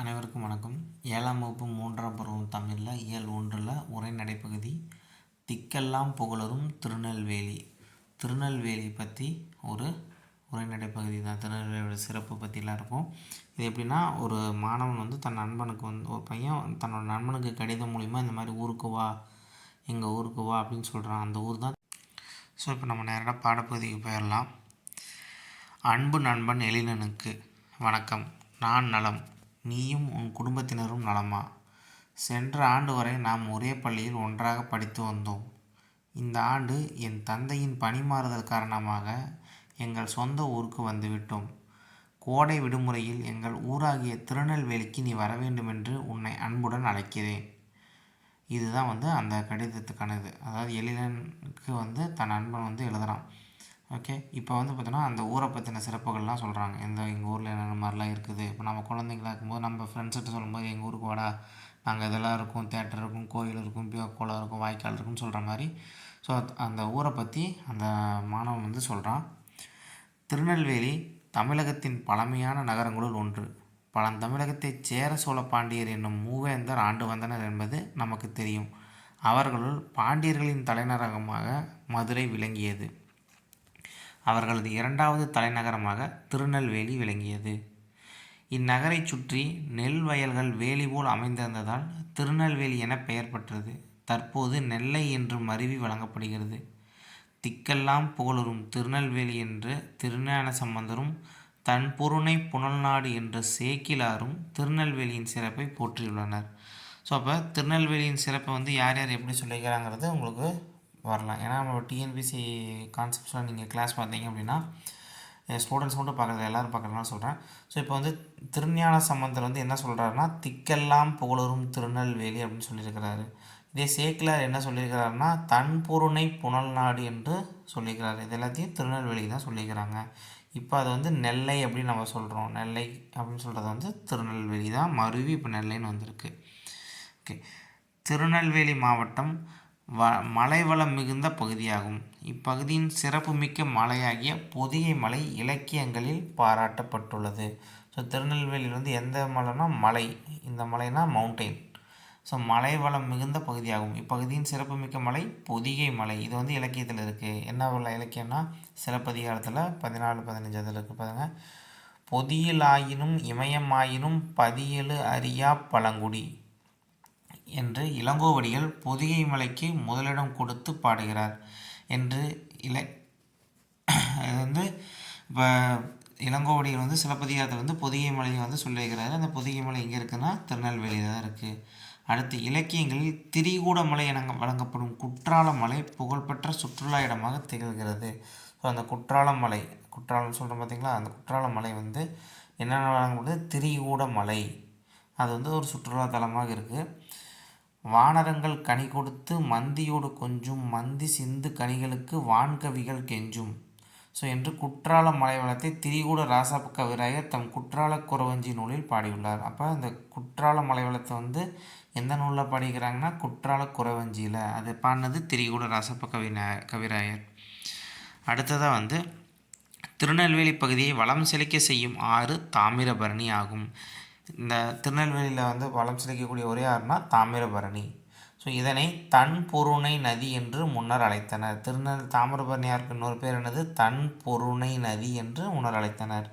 அனைவருக்கும் வணக்கம். ஏழாம் வகுப்பு மூன்றாம் பருவம் தமிழில் இயல் ஒன்றில் உரை நடைப்பகுதி திக்கெல்லாம் புகழரும் திருநெல்வேலி. திருநெல்வேலி பற்றி ஒரு உரை நடைப்பகுதி தான். திருநெல்வேலியோட சிறப்பு பற்றிலாம் இருக்கும். இது எப்படின்னா ஒரு மாணவன் வந்து தன் நண்பனுக்கு வந்து ஒரு பையன் தன்னோட நண்பனுக்கு கடிதம் மூலிமா இந்த மாதிரி ஊருக்கு வா எங்கள் ஊருக்கு வா அப்படின்னு சொல்கிறான் அந்த ஊர் தான். ஸோ இப்போ நம்ம நேரடியாக பாடப்பகுதிக்கு போயிடலாம் அன்பு நண்பன் எழிலனுக்கு வணக்கம். நான் நலம். நீயும் உன் குடும்பத்தினரும் நலமா? சென்ற ஆண்டு வரை நாம் ஒரே பள்ளியில் ஒன்றாக படித்து வந்தோம். இந்த ஆண்டு என் தந்தையின் பணிமாறுதல் காரணமாக எங்கள் சொந்த ஊருக்கு வந்துவிட்டோம் கோடை விடுமுறையில் எங்கள் ஊராகிய திருநெல்வேலிக்கு நீ வர வேண்டுமென்று உன்னை அன்புடன் அழைக்கிறேன். இதுதான் வந்து அந்த கடிதத்துக்கானது. அதாவது எழிலனுக்கு வந்து தன் அன்பன் வந்து எழுதுகிறான் ஓகே இப்போ வந்து பார்த்தோன்னா அந்த ஊரை பற்றின சிறப்புகள்லாம் சொல்கிறாங்க எந்த எங்கள் ஊரில் என்னென்ன மாதிரிலாம் இருக்குது? இப்போ நம்ம குழந்தைங்களா இருக்கும்போது நம்ம ஃப்ரெண்ட்ஸ்கிட்ட சொல்லும்போது எங்கள் ஊருக்கு வாடா. நாங்கள் இதெல்லாம் இருக்கும். தேட்டர் இருக்கும் கோயில் இருக்கும் குளம் இருக்கும் வாய்க்கால் இருக்கும்னு சொல்கிற மாதிரி. ஸோ அந்த ஊரை பற்றி அந்த மாணவன் வந்து சொல்கிறான் திருநெல்வேலி தமிழகத்தின் பழமையான நகரங்களுள் ஒன்று. பழந்தமிழகத்தைச் சேர சோழ பாண்டியர் என்னும் மூவேந்தர் ஆண்டு வந்தனர் என்பது நமக்கு தெரியும். அவர்களுள் பாண்டியர்களின் தலைநகரமாக மதுரை விளங்கியது. அவர்களது இரண்டாவது தலைநகரமாக திருநெல்வேலி விளங்கியது. இந்நகரைச் சுற்றி நெல் வயல்கள் வேலி போல் அமைந்திருந்ததால் திருநெல்வேலி என பெயர் பெற்றது. தற்போது நெல்லை என்று மருவி வழங்கப்படுகிறது. திக்கெல்லாம் புகழுறும் திருநெல்வேலி என்று திருஞான சம்பந்தரும் தன் பொருணை புனல்நாடு என்ற சேக்கிலாரும் திருநெல்வேலியின் சிறப்பை போற்றியுள்ளனர். ஸோ அப்போ திருநெல்வேலியின் சிறப்பை வந்து யார் யார் எப்படி சொல்லிக்கிறாங்கிறது உங்களுக்கு வரலாம். ஏன்னா நம்ம டிஎன்பிசி கான்செப்ட்ஸில் நீங்கள் கிளாஸ் பார்த்தீங்க அப்படின்னா ஸ்டூடெண்ட்ஸ் மட்டும் பார்க்குறது எல்லோரும் பார்க்குறதுனால சொல்கிறேன் ஸோ இப்போ வந்து திருஞான சம்பந்தர் வந்து என்ன சொல்கிறாருன்னா திக்கெல்லாம் புகழரும் திருநெல்வேலி அப்படின்னு சொல்லியிருக்கிறாரு. இதே சேக்கிலார் என்ன சொல்லியிருக்கிறாருன்னா தன் பொருணை புனல் நாடு என்று சொல்லியிருக்கிறாரு. இது எல்லாத்தையும் திருநெல்வேலி தான் சொல்லியிருக்கிறாங்க. இப்போ அது வந்து நெல்லை அப்படின்னு நம்ம சொல்கிறோம் நெல்லை அப்படின்னு சொல்கிறது வந்து திருநெல்வேலி தான். மருவி இப்போ நெல்லைன்னு வந்திருக்கு. ஓகே. திருநெல்வேலி மாவட்டம் வ மலைவளம் மிகுந்த பகுதியாகும். இப்பகுதியின் சிறப்புமிக்க மலையாகிய பொதிகை மலை இலக்கியங்களில் பாராட்டப்பட்டுள்ளது. ஸோ திருநெல்வேலியில் வந்து எந்த மலைனா மலை. இந்த மலைனா மவுண்டெயின் ஸோ மலை வளம் மிகுந்த பகுதியாகும். இப்பகுதியின் சிறப்புமிக்க மலை பொதிகை மலை. இது வந்து இலக்கியத்தில் இருக்குது என்ன உள்ள இலக்கியம்னா சிலப்பதிகாரத்தில் பதினாலு பதினஞ்சு அதில் இருக்குது பாருங்கள் பொதியிலாயினும் இமயமாயினும் பதியலு அறியா பழங்குடி. என்று இளங்கோவடிகள் பொதிகை மலைக்கு முதலிடம் கொடுத்து பாடுகிறார் என்று இலை வந்து இப்போ இளங்கோவடிகள் வந்து சிலப்பதிகாரத்தை வந்து பொதிகை மலையை வந்து சொல்லியிருக்கிறாரு. அந்த பொதிகை மலை எங்கே இருக்குன்னா திருநெல்வேலியில் தான் இருக்குது அடுத்து இலக்கியங்களில் திரிகூட மலை என வழங்கப்படும் குற்றால மலை புகழ்பெற்ற சுற்றுலா இடமாக திகழ்கிறது. ஸோ அந்த குற்றால மலை குற்றாலம் சொல்கிறோம் பார்த்திங்களா அந்த குற்றால மலை வந்து என்னென்ன வழங்கப்படுது? திரிகூட மலை. அது வந்து ஒரு சுற்றுலா தலமாக இருக்குது வானரங்கள் கனி கொடுத்து மந்தியோடு கொஞ்சும் மந்தி சிந்து கனிகளுக்கு வான்கவிகள் கெஞ்சும். ஸோ என்று குற்றால மலைவளத்தை திரிகூட ராசாப்பு கவிராயர் தம் குற்றால குறவஞ்சி நூலில் பாடியுள்ளார். அப்போ இந்த குற்றால மலைவளத்தை வந்து எந்த நூலில் பாடிக்கிறாங்கன்னா குற்றால குறவஞ்சியில். அது பாடினது திரிகூட ராசப்ப கவிநா கவிராயர். அடுத்ததாக வந்து திருநெல்வேலி பகுதியை வளம் செழிக்க செய்யும் ஆறு தாமிரபரணி ஆகும். இந்த திருநெல்வேலியில் வந்து வளம் செழிக்கக்கூடிய ஒரே ஆறுனா தாமிரபரணி. ஸோ இதனை தன் பொருணை நதி என்று முன்னர் அழைத்தனர். திருநெல் தாமிரபரணி ஆறுக்கு இன்னொரு பேர் என்னது? தன் பொருணை நதி என்று முன்னர் அழைத்தனர்.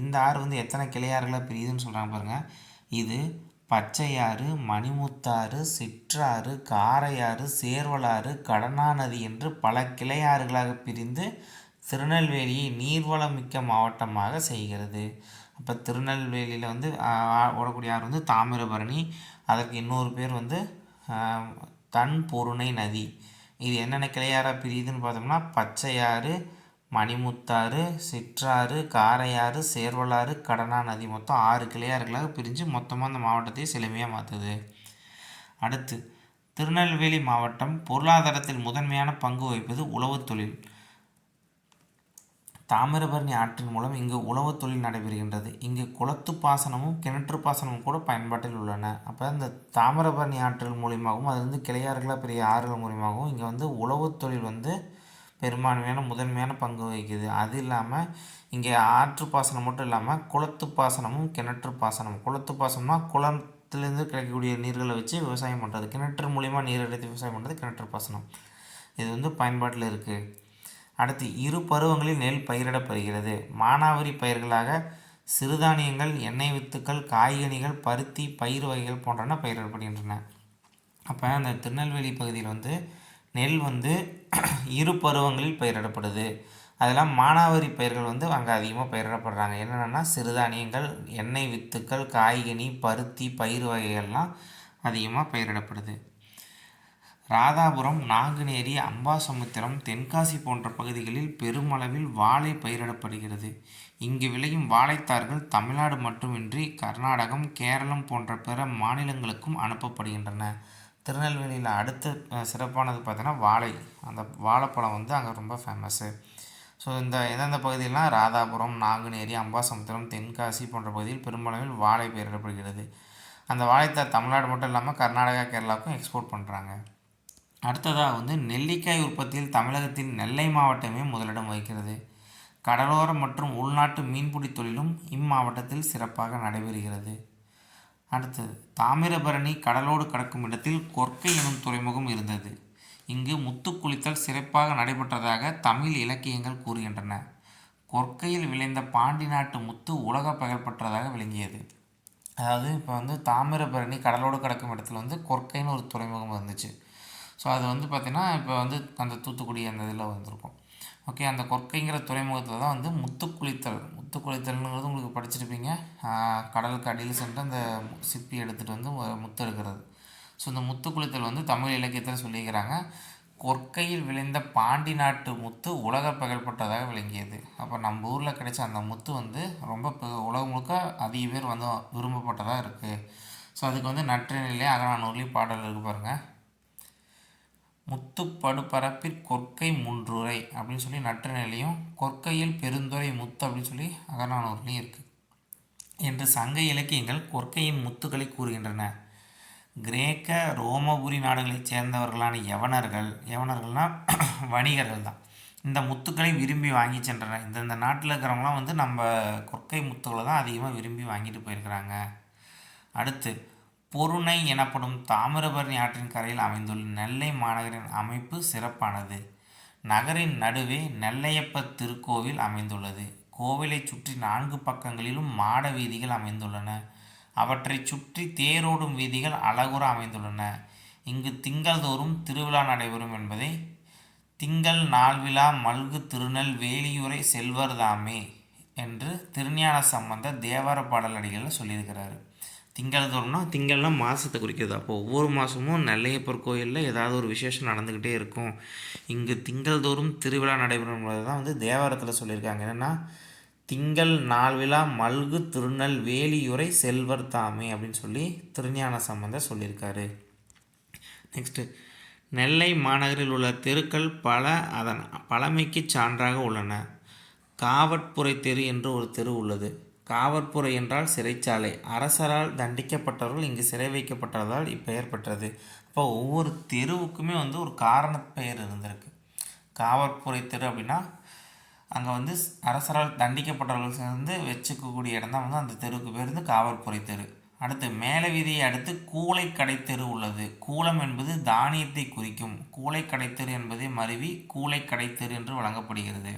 இந்த ஆறு வந்து எத்தனை கிளையாறுகளாக பிரியுதுன்னு சொல்கிறாங்க பாருங்கள் இது பச்சையாறு மணிமுத்தாறு சிற்றாறு காரையாறு சேர்வலாறு கடனா நதி என்று பல கிளையாறுகளாக பிரிந்து திருநெல்வேலியை நீர்வளமிக்க மாவட்டமாக செய்கிறது. இப்போ திருநெல்வேலியில் வந்து ஓடக்கூடிய ஆறு வந்து தாமிரபரணி அதற்கு இன்னொரு பேர் வந்து தன் பொருணை நதி. இது என்னென்ன கிளையாராக பிரியுதுன்னு பார்த்தோம்னா பச்சையாறு மணிமுத்தாறு சிற்றாறு காரையாறு சேர்வலாறு கடனா நதி மொத்தம் ஆறு கிளையாறுகளாக பிரிஞ்சு மொத்தமாக அந்த மாவட்டத்தை செழுமையாக மாற்றுது அடுத்து திருநெல்வேலி மாவட்டம் பொருளாதாரத்தில் முதன்மையான பங்கு வகிப்பது உழவுத் தொழில். தாமிரபரணி ஆற்றின் மூலம் இங்கு உழவு தொழில் நடைபெறுகின்றது. இங்கு குளத்து பாசனமும் கிணற்று பாசனமும் கூட பயன்பாட்டில் உள்ளன. அப்போ இந்த தாமிரபரணி ஆற்றல் மூலியமாகவும் அதுலேருந்து கிளையாறுகளாக பெரிய ஆறுகள் மூலியமாகவும் இங்கே வந்து உழவு தொழில் வந்து பெரும்பான்மையான முதன்மையான பங்கு வகிக்குது. அது இல்லாமல் இங்கே ஆற்று பாசனம் மட்டும் இல்லாமல் குளத்து பாசனமும் கிணற்று பாசனம் குளத்து பாசனம்னா குளத்துலேருந்து கிடைக்கக்கூடிய நீர்களை வச்சு விவசாயம் பண்ணுறது கிணற்று மூலிமா நீர் எடுத்து விவசாயம் பண்ணுறது கிணற்று பாசனம் இது வந்து பயன்பாட்டில் இருக்குது அடுத்து இரு பருவங்களில் நெல் பயிரிடப்படுகிறது. மானாவரி பயிர்களாக சிறுதானியங்கள் எண்ணெய் வித்துக்கள் காய்கனிகள் பருத்தி பயிர் வகைகள் போன்றன பயிரிடப்படுகின்றன. அப்போ அந்த திருநெல்வேலி பகுதியில் வந்து நெல் வந்து இரு பருவங்களில் பயிரிடப்படுது. அதெல்லாம் மானாவாரி பயிர்கள் வந்து அங்கே அதிகமாக பயிரிடப்படுறாங்க. என்னென்னா சிறுதானியங்கள் எண்ணெய் வித்துக்கள் காய்கனி பருத்தி பயிர் வகைகள்லாம் அதிகமாக பயிரிடப்படுது. ராதாபுரம் நாங்குநேரி அம்பாசமுத்திரம் தென்காசி போன்ற பகுதிகளில் பெருமளவில் வாழை பயிரிடப்படுகிறது. இங்கு விளையும் வாழைத்தார்கள் தமிழ்நாடு மட்டுமின்றி கர்நாடகம் கேரளம் போன்ற பிற மாநிலங்களுக்கும் அனுப்பப்படுகின்றன. திருநெல்வேலியில் அடுத்த சிறப்பானது பார்த்தோன்னா வாழை. அந்த வாழைப்பழம் வந்து அங்கே ரொம்ப ஃபேமஸ்ஸு ஸோ இந்த எந்தெந்த பகுதியெல்லாம் ராதாபுரம் நாங்குநேரி அம்பாசமுத்திரம் தென்காசி போன்ற பகுதியில் பெருமளவில் வாழை பயிரிடப்படுகிறது. அந்த வாழைத்தார் தமிழ்நாடு மட்டும் இல்லாமல் கர்நாடகா கேரளாவுக்கும் எக்ஸ்போர்ட் பண்ணுறாங்க அடுத்ததாக வந்து நெல்லிக்காய் உற்பத்தியில் தமிழகத்தின் நெல்லை மாவட்டமே முதலிடம் வகிக்கிறது. கடலோரம் மற்றும் உள்நாட்டு மீன்பிடி தொழிலும் இம்மாவட்டத்தில் சிறப்பாக நடைபெறுகிறது. அடுத்தது தாமிரபரணி கடலோடு கடக்கும் இடத்தில் கொர்க்கை எனும் துறைமுகம் இருந்தது. இங்கு முத்து குளித்தல் சிறப்பாக நடைபெற்றதாக தமிழ் இலக்கியங்கள் கூறுகின்றன. கொர்க்கையில் விளைந்த பாண்டி நாட்டு முத்து உலக பெறப்பட்டதாக விளங்கியது. அதாவது இப்போ வந்து தாமிரபரணி கடலோடு கடக்கும் இடத்துல வந்து கொர்க்கைன்னு ஒரு துறைமுகம் இருந்துச்சு. ஸோ அது வந்து பார்த்திங்கன்னா இப்போ வந்து அந்த தூத்துக்குடி அந்த இதில் வந்திருக்கும். ஓகே அந்த கொற்கைங்கிற துறைமுகத்தில் தான் வந்து முத்துக்குளித்தல். முத்துக்குளித்தல்ங்கிறது உங்களுக்கு படிச்சிருப்பீங்க. கடலுக்கு அடியில் சென்று அந்த சிப்பி எடுத்துகிட்டு வந்து முத்து எடுக்கிறது. ஸோ இந்த முத்துக்குளித்தல் வந்து தமிழ் இலக்கியத்தில் சொல்லியிருக்கிறாங்க. கொற்கையில் விளைந்த பாண்டி நாட்டு முத்து உலக புகழ்பெற்றதாக விளங்கியது. அப்போ நம்ம ஊரில் கிடைச்ச அந்த முத்து வந்து ரொம்ப உலகம் முழுக்க அதிக பேர் வந்து விரும்பப்பட்டதாக இருக்குது ஸோ அதுக்கு வந்து நற்றினிலே அகநானூர்லேயும் பாடல் இருக்கு பாருங்கள் முத்துப்படுபரப்பிற் கொற்கை முன்றுரை அப்படின்னு சொல்லி நற்றினிலையும் கொற்கையில் பெருந்துரை முத்து அப்படின்னு சொல்லி அகநானூர்லேயும் இருக்குது என்று சங்க இலக்கியங்கள் கொற்கையின் முத்துக்களை கூறுகின்றன. கிரேக்க ரோமபுரி நாடுகளைச் சேர்ந்தவர்களான யவனர்கள் யவனர்கள்னால் வணிகர்கள் தான். இந்த முத்துக்களை விரும்பி வாங்கி சென்றனர். இந்தந்த நாட்டில் இருக்கிறவங்களாம் வந்து நம்ம கொற்கை முத்துக்களை தான் அதிகமாக விரும்பி வாங்கிட்டு போயிருக்கிறாங்க. அடுத்து பொருணை எனப்படும் தாமிரபரணி ஆற்றின் கரையில் அமைந்துள்ள நெல்லை மாநகரின் அமைப்பு சிறப்பானது. நகரின் நடுவே நெல்லையப்ப திருக்கோவில் அமைந்துள்ளது. கோவிலை சுற்றி நான்கு பக்கங்களிலும் மாட வீதிகள் அமைந்துள்ளன. அவற்றை சுற்றி தேரோடும் வீதிகள் அழகுற அமைந்துள்ளன. இங்கு திங்கள்தோறும் திருவிழா நடைபெறும் என்பதை திங்கள் நாள்விழா மல்கு திருநெல் வேலியுரை செல்வர்தாமே என்று திருஞான சம்பந்த தேவார பாடல் அடிகளில் சொல்லியிருக்கிறார். திங்கள் தோறும்னா திங்கள்லாம் மாதத்தை குறிக்கிறது. அப்போ ஒவ்வொரு மாதமும் நெல்லையப்பர் கோயிலில் ஏதாவது ஒரு விசேஷம் நடந்துக்கிட்டே இருக்கும். இங்கு திங்கள் தோறும் திருவிழா நடைபெறும் தான் வந்து தேவாரத்தில் சொல்லியிருக்காங்க. என்னென்னா திங்கள் நாள் விழா மல்கு திருநெல் வேலியுரை செல்வர் தாமே அப்படின்னு சொல்லி திருஞான சம்பந்தர் சொல்லியிருக்காரு. நெக்ஸ்ட்டு நெல்லை மாநகரில் உள்ள தெருக்கள் பல அதன் பழமைக்கு சான்றாக உள்ளன. காவட்புரை தெரு என்று ஒரு தெரு உள்ளது. காவற்புரை என்றால் சிறைச்சாலை. அரசரால் தண்டிக்கப்பட்டவர்கள் இங்கு சிறை வைக்கப்பட்டதால் இப்பெயர் பெற்றது. அப்போ ஒவ்வொரு தெருவுக்குமே வந்து ஒரு காரண பெயர் இருந்திருக்கு. காவற்புரை தெரு அப்படின்னா அங்கே வந்து அரசரால் தண்டிக்கப்பட்டவர்கள் சேர்ந்து வச்சுக்கக்கூடிய இடம் தான் வந்து அந்த தெருவுக்கு பேர் வந்து காவற்புரை தெரு. அடுத்து மேல வீதியை அடுத்து கூளைக்கடை தெரு உள்ளது. கூலம் என்பது தானியத்தை குறிக்கும். கூளைக்கடை கடைத்தெரு என்பதை மருவி கூளைக்கடை தெரு என்று வழங்கப்படுகிறது.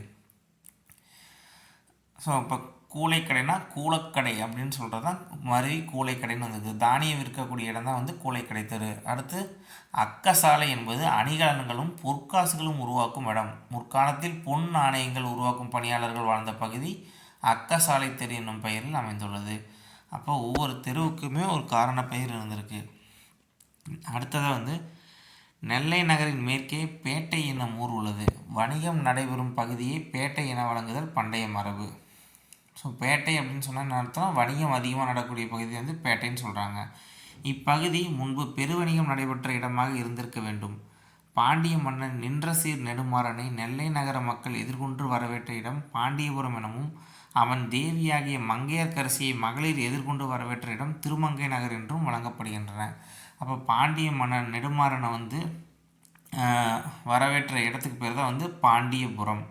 ஸோ இப்போ கூலைக்கடைனா கூலக்கடை அப்படின்னு சொல்கிறது தான் மருவி கூலைக்கடைன்னு வந்தது. தானியம் விற்கக்கூடிய இடம் தான் வந்து கூலைக்கடை தெரு. அடுத்து அக்கசாலை என்பது அணிகலன்களும் பொற்காசுகளும் உருவாக்கும் இடம். முற்காலத்தில் பொன் நாணயங்கள் உருவாக்கும் பணியாளர்கள் வாழ்ந்த பகுதி அக்கசாலை தெரு என்னும் பெயரில் அமைந்துள்ளது. அப்போ ஒவ்வொரு தெருவுக்குமே ஒரு காரண பெயர் இருந்திருக்கு. அடுத்ததாக வந்து நெல்லை நகரின் மேற்கே பேட்டை என்னும் ஊர் உள்ளது. வணிகம் நடைபெறும் பகுதியை பேட்டை என வழங்குதல் பண்டைய மரபு. ஸோ பேட்டை அப்படின்னு சொன்னால் அர்த்தம் வணிகம் அதிகமாக நடக்கக்கூடிய பகுதி வந்து பேட்டைன்னு சொல்கிறாங்க இப்பகுதி முன்பு பெருவணிகம் நடைபெற்ற இடமாக இருந்திருக்க வேண்டும். பாண்டிய மன்னன் நின்ற சீர் நெடுமாறனை நெல்லை நகர மக்கள் எதிர்கொண்டு வரவேற்ற இடம் பாண்டியபுரம் எனவும் அவன் தேவியாகிய மங்கையர்கரசியை மகளிர் எதிர்கொண்டு வரவேற்ற இடம் திருமங்கை நகர் என்றும் வழங்கப்படுகின்றன. அப்போ பாண்டிய மன்னன் நெடுமாறனை வந்து வரவேற்ற இடத்துக்கு பேர் தான் வந்து பாண்டியபுரம்.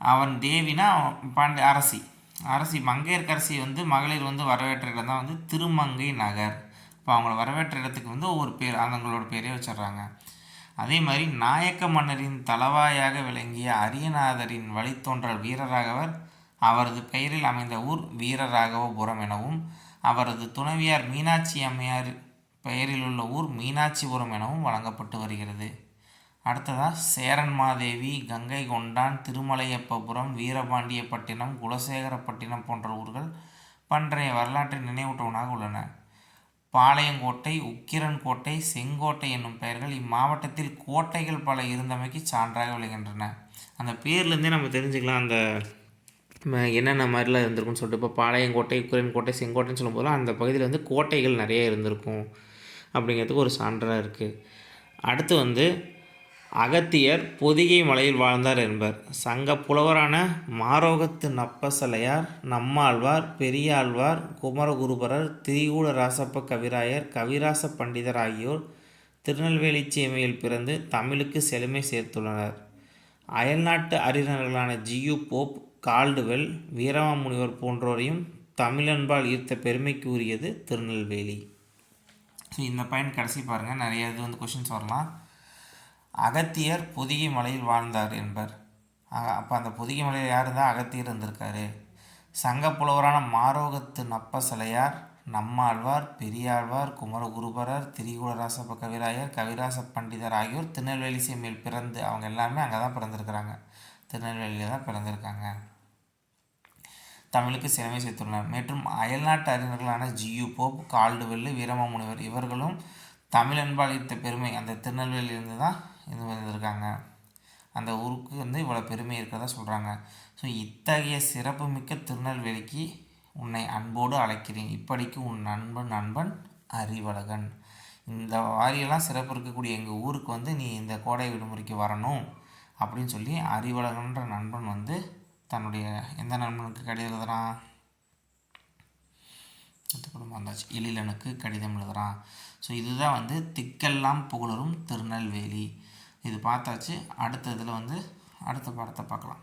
அவன் தேவினா பாண்டிய அரசி. அரசி மங்கையர்க்கரசி வந்து மகளிர் வந்து வரவேற்ற இடம் தான் வந்து திருமங்கை நகர். இப்போ அவங்கள வரவேற்ற இடத்துக்கு வந்து ஒவ்வொரு பேர் அவங்களோட பேரே வச்சிடுறாங்க. அதே மாதிரி நாயக்க மன்னரின் தலவாயாக விளங்கிய அரியநாதரின் வழித்தோன்றல் வீரராகவர் அவரது பெயரில் அமைந்த ஊர் வீரராகவபுரம் எனவும் அவரது துணைவியார் மீனாட்சி அம்மையார் பெயரில் உள்ள ஊர் மீனாட்சிபுரம் எனவும் வழங்கப்பட்டு வருகிறது. அடுத்ததாக சேரன்மாதேவி கங்கை கொண்டான் திருமலையப்பபுரம் வீரபாண்டியப்பட்டினம் குலசேகரப்பட்டினம் போன்ற ஊர்கள் பன்றைய வரலாற்றை நினைவூட்டவனாக உள்ளன. பாளையங்கோட்டை உக்கிரன் கோட்டை செங்கோட்டை என்னும் பெயர்கள் இம்மாவட்டத்தில் கோட்டைகள் பல இருந்தமைக்கு சான்றாக விளங்குகின்றன. அந்த பேர்லேருந்தே நம்ம தெரிஞ்சுக்கலாம் அந்த என்னென்ன மாதிரிலாம் இருந்திருக்கும்னு சொல்லிட்டு. இப்போ பாளையங்கோட்டை உக்கிரன் கோட்டை செங்கோட்டைன்னு சொல்லும்போது அந்த பகுதியில் வந்து கோட்டைகள் நிறைய இருந்திருக்கும் அப்படிங்கிறதுக்கு ஒரு சான்றாக இருக்குது அடுத்து வந்து அகத்தியர் பொதிகை மலையில் வாழ்ந்தார் என்பர். சங்க புலவரான மாரோகத்து நப்பசலையார் நம்மாழ்வார் பெரியாழ்வார் குமரகுருபரர் திரிகூட ராசப்ப கவிராயர் கவிராச பண்டிதர் ஆகியோர் திருநெல்வேலி சீமையில் பிறந்து தமிழுக்கு செழுமை சேர்த்துள்ளனர். அயல்நாட்டு அறிஞர்களான ஜியு போப் கால்டுவெல் வீரமாமுனிவர் போன்றோரையும் தமிழன்பால் ஈர்த்த பெருமைக்கு உரியது திருநெல்வேலி. ஸோ இந்த பாயிண்ட் கடைசி பாருங்கள் நிறைய இது வந்து கொஷின்ஸ் வரலாம். அகத்தியர் புதிய மலையில் வாழ்ந்தார் என்பர். அப்போ அந்த புதிய மலையில் யார் இருந்தால் அகத்தியர் இருந்திருக்காரு? சங்க புலவரான மாரோகத்து நப்பசலையார் நம்மாழ்வார் பெரியாழ்வார் குமரகுருபரர் திரிகுலராச கவிராயர் கவிராச பண்டிதர் ஆகியோர் திருநெல்வேலி சீமையில் பிறந்து அவங்க எல்லாமே அங்கே தான் பிறந்திருக்கிறாங்க. திருநெல்வேலியில் தான் பிறந்திருக்காங்க. தமிழுக்கு சிறமை சேர்த்துள்ளனர். மற்றும் அயல்நாட்டு அறிஞர்களான ஜியு போப் கால்டுவெல்லு வீரமாமுனிவர் இவர்களும் தமிழன்பால் ஈர்த்த பெருமை அந்த திருநெல்வேலியிலேருந்து தான் இது வந்திருக்காங்க. அந்த ஊருக்கு வந்து இவ்வளோ பெருமை இருக்கிறதா சொல்கிறாங்க ஸோ இத்தகைய சிறப்புமிக்க திருநெல்வேலிக்கு உன்னை அன்போடு அழைக்கிறேன். இப்படிக்கு உன் நண்பன் நண்பன் அறிவழகன். இந்த வாரியெல்லாம் சிறப்பு இருக்கக்கூடிய எங்கள் ஊருக்கு வந்து நீ இந்த கோடை விடுமுறைக்கு வரணும் அப்படின்னு சொல்லி அறிவழகன்ற நண்பன் வந்து தன்னுடைய எந்த நண்பனுக்கு கடிதம் எழுதுறான்? குடும்பம் வந்தாச்சு? எழிலனுக்கு கடிதம் எழுதுறான். ஸோ இதுதான் வந்து திக்கெல்லாம் புகழரும் திருநெல்வேலி. இது பார்த்தாச்சு. அடுத்த இதில் வந்து அடுத்த பாடத்தை பார்க்கலாம்.